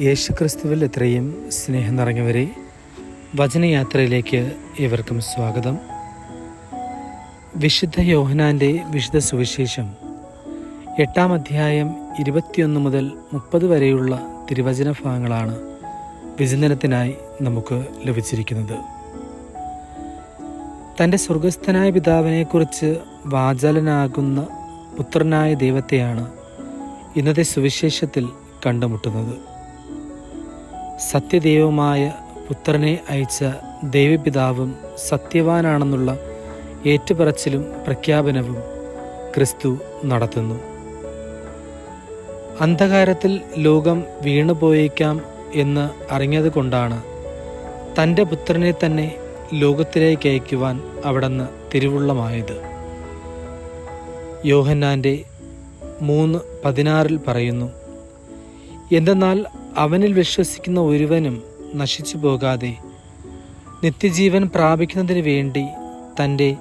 യേശുക്രിസ്തുവിൽ എത്രയും സ്നേഹം നിറഞ്ഞവരെ വചനയാത്രയിലേക്ക് ഏവർക്കും സ്വാഗതം. വിശുദ്ധ യോഹനാന്റെ വിശുദ്ധ സുവിശേഷം എട്ടാം അധ്യായം ഇരുപത്തിയൊന്ന് മുതൽ മുപ്പത് വരെയുള്ള തിരുവചന ഭാഗങ്ങളാണ് വിചിന്തനത്തിനായി നമുക്ക് ലഭിച്ചിരിക്കുന്നത്. തന്റെ സ്വർഗസ്ഥനായ പിതാവിനെക്കുറിച്ച് വാചാലനാകുന്ന പുത്രനായ ദൈവത്തെയാണ് ഇന്നത്തെ സുവിശേഷത്തിൽ കണ്ടുമുട്ടുന്നത്. സത്യദൈവമായ പുത്രനെ അയച്ച ദൈവപിതാവും സത്യവാനാണെന്നുള്ള ഏറ്റുപറച്ചിലും പ്രഖ്യാപനവും ക്രിസ്തു നടത്തുന്നു. അന്ധകാരത്തിൽ ലോകം വീണുപോയേക്കാം എന്ന് അറിഞ്ഞതുകൊണ്ടാണ് തന്റെ പുത്രനെ തന്നെ ലോകത്തിലേക്ക് അയക്കുവാൻ അവിടുന്ന് തിരുവുള്ളമായത്. യോഹന്നാന്റെ മൂന്ന് പതിനാറിൽ പറയുന്നു എന്തെന്നാൽ അവനിൽ വിശ്വസിക്കുന്ന ഒരുവനും നശിച്ചു പോകാതെ നിത്യജീവൻ പ്രാപിക്കുന്നതിന് വേണ്ടി തന്റെ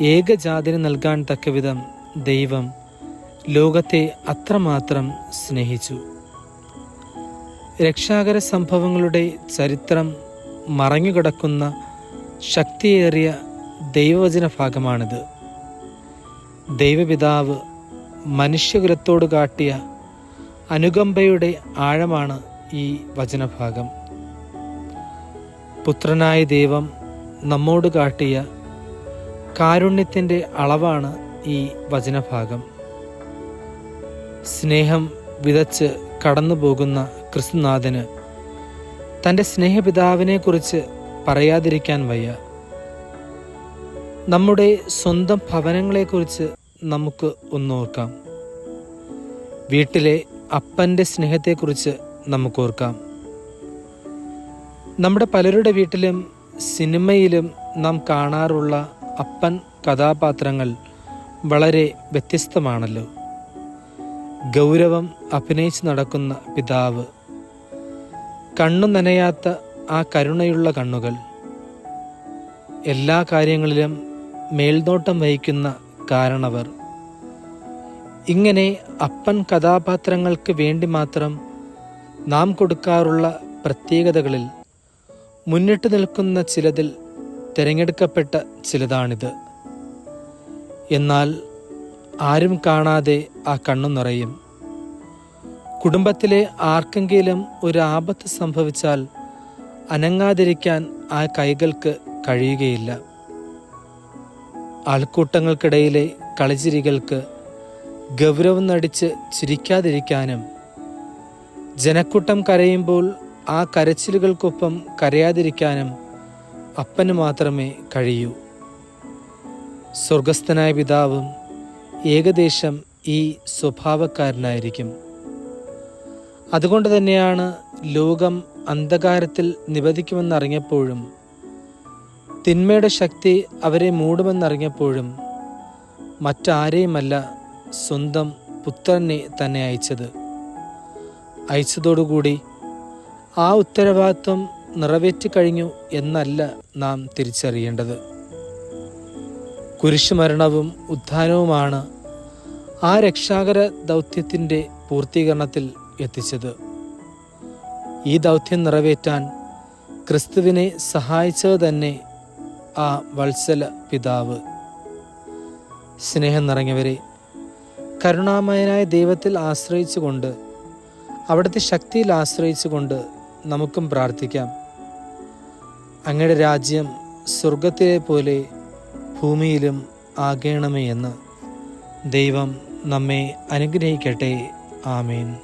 ഏകജാതിന് നൽകാൻ തക്കവിധം ദൈവം ലോകത്തെ അത്രമാത്രം സ്നേഹിച്ചു. രക്ഷാകര സംഭവങ്ങളുടെ ചരിത്രം മറഞ്ഞുകിടക്കുന്ന ശക്തിയേറിയ ദൈവവചന ഭാഗമാണിത്. ദൈവപിതാവ് മനുഷ്യകുലത്തോട് കാട്ടിയ അനുകമ്പയുടെ ആഴമാണ് ഈ വചനഭാഗം. പുത്രനായ ദൈവം നമ്മോട് കാട്ടിയ കാരുണ്യത്തിന്റെ അളവാണ് ഈ വചനഭാഗം. സ്നേഹം വിതച്ച് കടന്നു പോകുന്ന ക്രിസ്തുനാഥന് തന്റെ സ്നേഹപിതാവിനെക്കുറിച്ച് പറയാതിരിക്കാൻ വയ്യ. നമ്മുടെ സ്വന്തം ഭവനങ്ങളെക്കുറിച്ച് നമുക്ക് ഒന്നോർക്കാം. വീട്ടിലെ അപ്പന്റെ സ്നേഹത്തെക്കുറിച്ച് നമുക്കോർക്കാം. നമ്മുടെ പലരുടെ വീട്ടിലും സിനിമയിലും നാം കാണാറുള്ള അപ്പൻ കഥാപാത്രങ്ങൾ വളരെ വ്യത്യസ്തമാണല്ലോ. ഗൗരവം അഭിനയിച്ച് നടക്കുന്ന പിതാവ് കണ്ണു നനയാത്ത ആ കരുണയുള്ള കണ്ണുകൾ എല്ലാ കാര്യങ്ങളിലും മേൽനോട്ടം വഹിക്കുന്ന കാരണവർ ഇങ്ങനെ അപ്പൻ കഥാപാത്രങ്ങൾക്ക് വേണ്ടി മാത്രം നാം കൊടുക്കാറുള്ള പ്രത്യേകതകളിൽ മുന്നിട്ട് നിൽക്കുന്ന ചിലതിൽ തിരഞ്ഞെടുക്കപ്പെട്ട ചിലതാണിത്. എന്നാൽ ആരും കാണാതെ ആ കണ്ണു നിറയും. കുടുംബത്തിലെ ആർക്കെങ്കിലും ഒരു ആപത്ത് സംഭവിച്ചാൽ അനങ്ങാതിരിക്കാൻ ആ കൈകൾക്ക് കഴിയുകയില്ല. ആൾക്കൂട്ടങ്ങൾക്കിടയിലെ കളിച്ചിരികൾക്ക് ഗൗരവം നടിച്ച് ചിരിക്കാതിരിക്കാനും. ജനക്കൂട്ടം കരയുമ്പോൾ ആ കരച്ചിലുകൾക്കൊപ്പം കരയാതിരിക്കാനും അപ്പന് മാത്രമേ കഴിയൂ. സ്വർഗസ്ഥനായ പിതാവും ഏകദേശം ഈ സ്വഭാവക്കാരനായിരിക്കും. അതുകൊണ്ട് തന്നെയാണ് ലോകം അന്ധകാരത്തിൽ നിവധിക്കുമെന്നറിഞ്ഞപ്പോഴും തിന്മയുടെ ശക്തി അവരെ മൂടുമെന്നറിഞ്ഞപ്പോഴും മറ്റാരെയുമല്ല സ്വന്തം പുത്രനെ തന്നെ അയച്ചത്. അയച്ചതോടുകൂടി ആ ഉത്തരവാദിത്വം നിറവേറ്റി കഴിഞ്ഞു എന്നല്ല നാം തിരിച്ചറിയേണ്ടത്. കുരിശുമരണവും ഉത്ഥാനവുമാണ് ആ രക്ഷാകര ദൗത്യത്തിന്റെ പൂർത്തീകരണത്തിൽ എത്തിച്ചത്. ഈ ദൗത്യം നിറവേറ്റാൻ ക്രിസ്തുവിനെ സഹായിച്ചത് തന്നെ ആ വത്സല പിതാവ്. സ്നേഹം നിറഞ്ഞവരെ കരുണാമയനായ ദൈവത്തിൽ ആശ്രയിച്ചുകൊണ്ട് അവിടുത്തെ ശക്തിയിൽ ആശ്രയിച്ചുകൊണ്ട് നമുക്കും പ്രാർത്ഥിക്കാം. അങ്ങയുടെ രാജ്യം സ്വർഗത്തിലെ പോലെ ഭൂമിയിലും ആകേണമേ എന്ന് ദൈവം നമ്മെ അനുഗ്രഹിക്കട്ടെ. ആമേൻ.